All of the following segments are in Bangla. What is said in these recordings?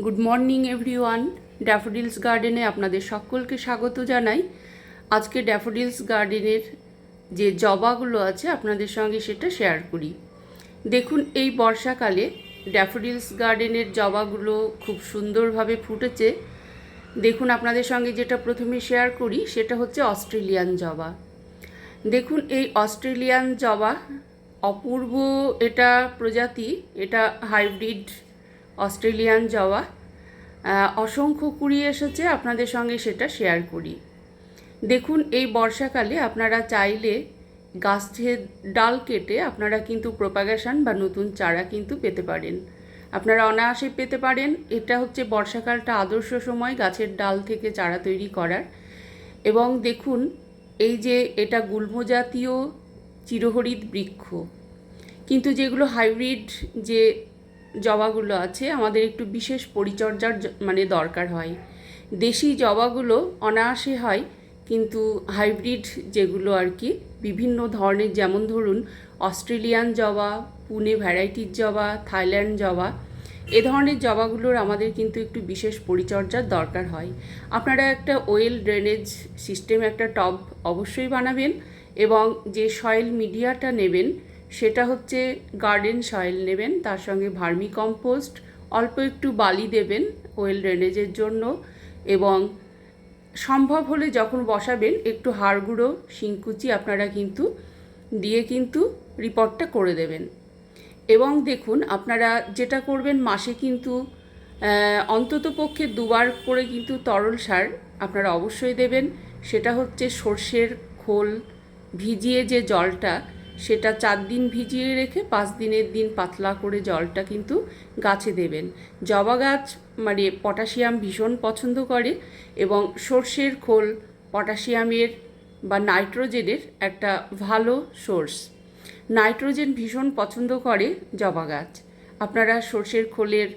গুড মর্নিং এভরিওয়ান ড্যাফোডিলস গার্ডেনে আপনাদের সকলকে স্বাগত জানাই। আজকে ড্যাফোডিলস গার্ডেনের যে জবাগুলো আছে, আপনাদের সঙ্গে সেটা শেয়ার করি। দেখুন, এই বর্ষাকালে ড্যাফোডিলস গার্ডেনের জবাগুলো খুব সুন্দরভাবে ফুটেছে। দেখুন, আপনাদের সঙ্গে যেটা প্রথমে শেয়ার করি, সেটা হচ্ছে অস্ট্রেলিয়ান জবা। দেখুন, এই অস্ট্রেলিয়ান জবা অপূর্ব এটা প্রজাতি, এটা হাইব্রিড অস্ট্রেলিয়ান আহ, অসংখ্য কুড়ি এসেছে আপনাদের সঙ্গে সেটা শেয়ার করি। দেখুন এই বর্ষাকালে আপনারা চাইলে গাছের ডাল কেটে আপনারা কিন্তু প্রোপাগেশন বা নতুন চারা কিন্তু পেতে পারেন। আপনারা অনায়াসে পেতে পারেন। এটা হচ্ছে বর্ষাকালটা আদর্শ সময় গাছের ডাল থেকে চারা তৈরি করার। এবং দেখুন এই যে এটা গুল্ম জাতীয় চিরহরিৎ বৃক্ষ কিন্তু যেগুলো হাইব্রিড যে জবাগুলো আছে, আমাদের একটু বিশেষ পরিচর্যার মানে দরকার হয়। দেশি জবাগুলো অনায়াসে হয়, কিন্তু হাইব্রিড যেগুলো আর কি, বিভিন্ন ধরনের যেমন ধরুন অস্ট্রেলিয়ান জবা, পুনে ভ্যারাইটির জবা, থাইল্যান্ড জবা, এ ধরনের জবাগুলোর আমাদের কিন্তু একটু বিশেষ পরিচর্যার দরকার হয়। আপনারা একটা ওয়েল ড্রেনেজ সিস্টেম, একটা টব অবশ্যই বানাবেন এবং যে সয়েল মিডিয়াটা নেবেন সেটা হচ্ছে গার্ডেন সয়েল নেবেন, তার সঙ্গে ভার্মি কম্পোস্ট, অল্প একটু বালি দেবেন ওয়েল ড্রেনেজের জন্য এবং সম্ভব হলে যখন বসাবেন একটু হাড় গুঁড়ো শিংকুচি আপনারা কিন্তু দিয়ে কিন্তু রিপোর্টটা করে দেবেন। এবং দেখুন আপনারা যেটা করবেন মাসে কিন্তু অন্তত পক্ষে দুবার করে কিন্তু তরল সার আপনারা অবশ্যই দেবেন। সেটা হচ্ছে সর্ষের খোল ভিজিয়ে যে জলটা সেটা চার দিন ভিজিয়ে রেখে পাঁচ দিনের দিন পাতলা করে জলটা কিন্তু গাছে দেবেন। জবা গাছ মানে পটাশিয়াম ভীষণ পছন্দ করে এবং সর্ষের খোল পটাশিয়ামের বা নাইট্রোজেনের একটা ভালো সোর্স। নাইট্রোজেন ভীষণ পছন্দ করে জবা গাছ। আপনারা সর্ষের খোলের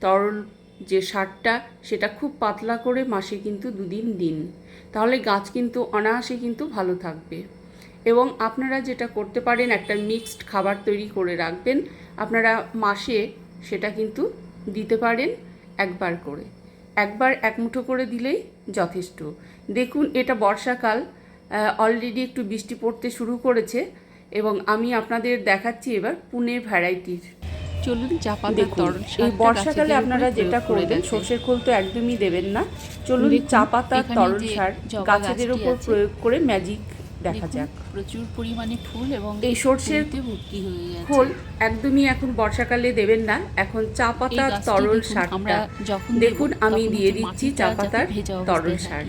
তরল যে সারটা, সেটা খুব পাতলা করে মাসে কিন্তু দুদিন দিন। তাহলে গাছ কিন্তু অনায়াসে কিন্তু ভালো থাকবে। এবং আপনারা যেটা করতে পারেন একটা মিক্সড খাবার তৈরি করে রাখবেন। আপনারা মাসে সেটা কিন্তু দিতে পারেন একবার করে। একবার এক মুঠো করে দিলেই যথেষ্ট। দেখুন এটা বর্ষাকাল অলরেডি একটু বৃষ্টি পড়তে শুরু করেছে এবং আমি আপনাদের দেখাচ্ছি এবার পুনে ভ্যারাইটির। চলুন চা পাতার দেখুন তরল এই বর্ষাকালে আপনারা যেটা করে করবেন সর্ষের খোল তো একদমই দেবেন না। চলুন দেখুন, চা পাতার তরল সার গাছেদের উপর প্রয়োগ করে ম্যাজিক দেখা যাক প্রচুর পরিমাণে ফুল এবং এই সর্ষের ফুলতে ভর্তি হয়ে গেছে খোল একদমই এখন বর্ষাকালে দেবেন না এখন চা পাতার তরল সারটা আমরা যখন দেখুন আমি দিয়ে দিচ্ছি চা পাতার তরল সার।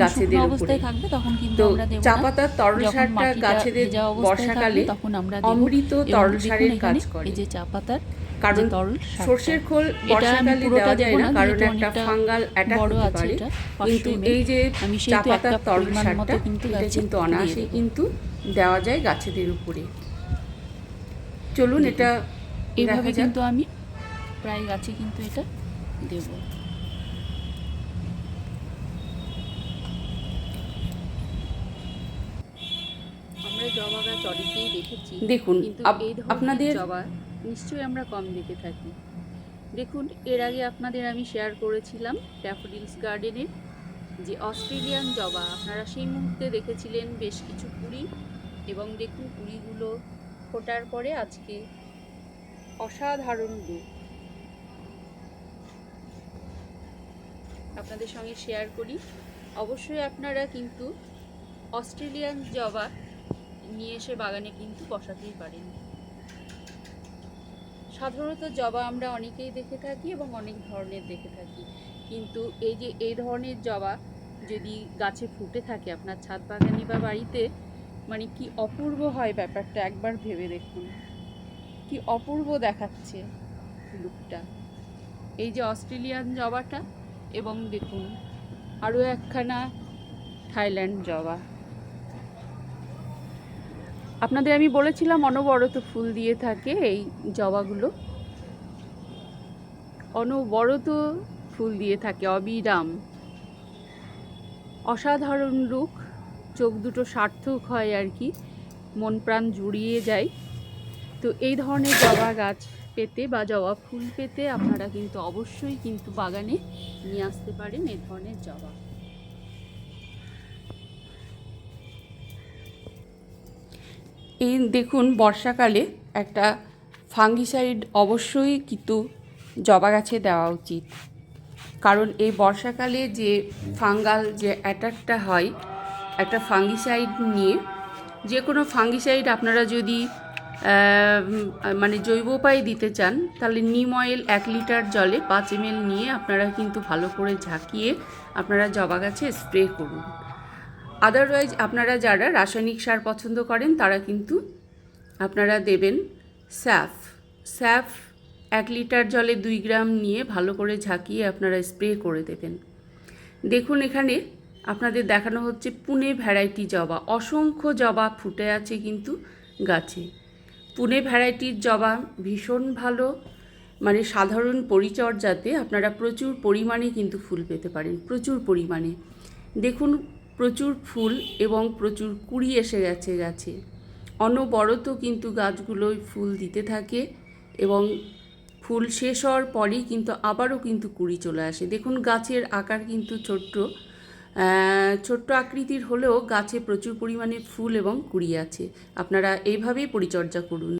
গাছেদের। অবস্থায় থাকবে তখন কিন্তু আমরা দেব চা পাতার তরল সারটা গাছেদের বর্ষাকালে তখন আমরা। অমৃত তরল সারের কাজ করে এই যে চা পাতার কারণ। সর্ষের খোল বর্ষাকালে দেওয়া যায় না কারণ একটা ফাঙ্গাল অ্যাটাক হতে পারে। কিন্তু এই যে চা পাতার তরল সারটা এটা কিন্তু অনায়াসে কিন্তু দেওয়া যায় গাছেদের উপরে। চলুন দেখুন, এটা এইভাবে কিন্তু আমি প্রায় গাছে কিন্তু এটা দেব। দেখুন আপনাদের নিশ্চয়ই আমরা কম দেখে থাকি। দেখুন, এর আগে আপনাদের আমি শেয়ার করেছিলাম ড্যাফোডিলস গার্ডেনের যে অস্ট্রেলিয়ান জবা। আপনারা সেই মুহূর্তে দেখেছিলেন বেশ কিছু কুড়ি এবং দেখুন কুড়িগুলো ফোটার পরে আজকে অসাধারণ রূপ। আপনাদের সঙ্গে শেয়ার করি। অবশ্যই আপনারা কিন্তু অস্ট্রেলিয়ান জবা নিয়ে এসে বাগানে কিন্তু বসাতেই পারেন। সাধারণত জবা আমরা অনেকেই দেখে থাকি এবং অনেক ধরনের দেখে থাকি। কিন্তু এই যে, এই ধরনের জবা যদি গাছে ফুটে থাকে আপনার ছাদ বাগানে বা বাড়িতে মানে কি অপূর্ব হয় ব্যাপারটা একবার ভেবে দেখুন। কি অপূর্ব দেখাচ্ছে লুকটা। এই যে অস্ট্রেলিয়ান জবাটা এবং দেখুন, আরও একখানা থাইল্যান্ড জবা। আপনাদের আমি বলেছিলাম অনবরত ফুল দিয়ে থাকে এই জবাগুলো। অনবরত ফুল দিয়ে থাকে, অবিরাম। অসাধারণ লুক চোখ দুটো সার্থক হয় আর কি, মন প্রাণ জুড়িয়ে যায়। তো এই ধরনের জবা গাছ পেতে বা জবা ফুল পেতে আপনারা কিন্তু অবশ্যই কিন্তু বাগানে নিয়ে আসতে পারেন এই ধরনের জবা। এই দেখুন, বর্ষাকালে একটা ফাঙ্গিসাইড অবশ্যই কিন্তু জবা গাছে দেওয়া উচিত। কারণ এই বর্ষাকালে যে ফাঙ্গাল, যে অ্যাটাকটা হয়, একটা ফাঙ্গিসাইড নিয়ে যে কোনো ফাঙ্গিসাইড আপনারা যদি মানে জৈব উপায়ে দিতে চান, তাহলে নিম অয়েল এক লিটার জলে পাঁচ এম নিয়ে আপনারা কিন্তু ভালো করে ঝাঁকিয়ে আপনারা জবা গাছে স্প্রে করুন। আদারওয়াইজ আপনারা যারা রাসায়নিক সার পছন্দ করেন, তারা কিন্তু আপনারা দেবেন স্যাফ। স্যাফ এক লিটার জলে দুই গ্রাম নিয়ে ভালো করে ঝাঁকিয়ে আপনারা স্প্রে করে দেবেন। দেখুন এখানে আপনাদের দেখানো হচ্ছে পুনে ভ্যারাইটি জবা। অসংখ্য জবা ফুটে আছে কিন্তু গাছে। পুনে ভ্যারাইটির জবা ভীষণ ভালো। মানে সাধারণ পরিচর্যাতে আপনারা প্রচুর পরিমাণে কিন্তু ফুল পেতে পারেন। প্রচুর পরিমাণে। দেখুন প্রচুর ফুল এবং প্রচুর কুড়ি এসে গেছে গাছে। অনবরত কিন্তু গাছগুলোয় ফুল দিতে থাকে এবং ফুল শেষ হওয়ার পরেই কিন্তু আবারও কিন্তু কুড়ি চলে আসে। দেখুন, গাছের আকার কিন্তু ছোট্ট। ছোট্ট আকৃতির হলেও গাছে প্রচুর পরিমাণে ফুল এবং কুড়ি আছে। আপনারা এইভাবেই পরিচর্যা করুন।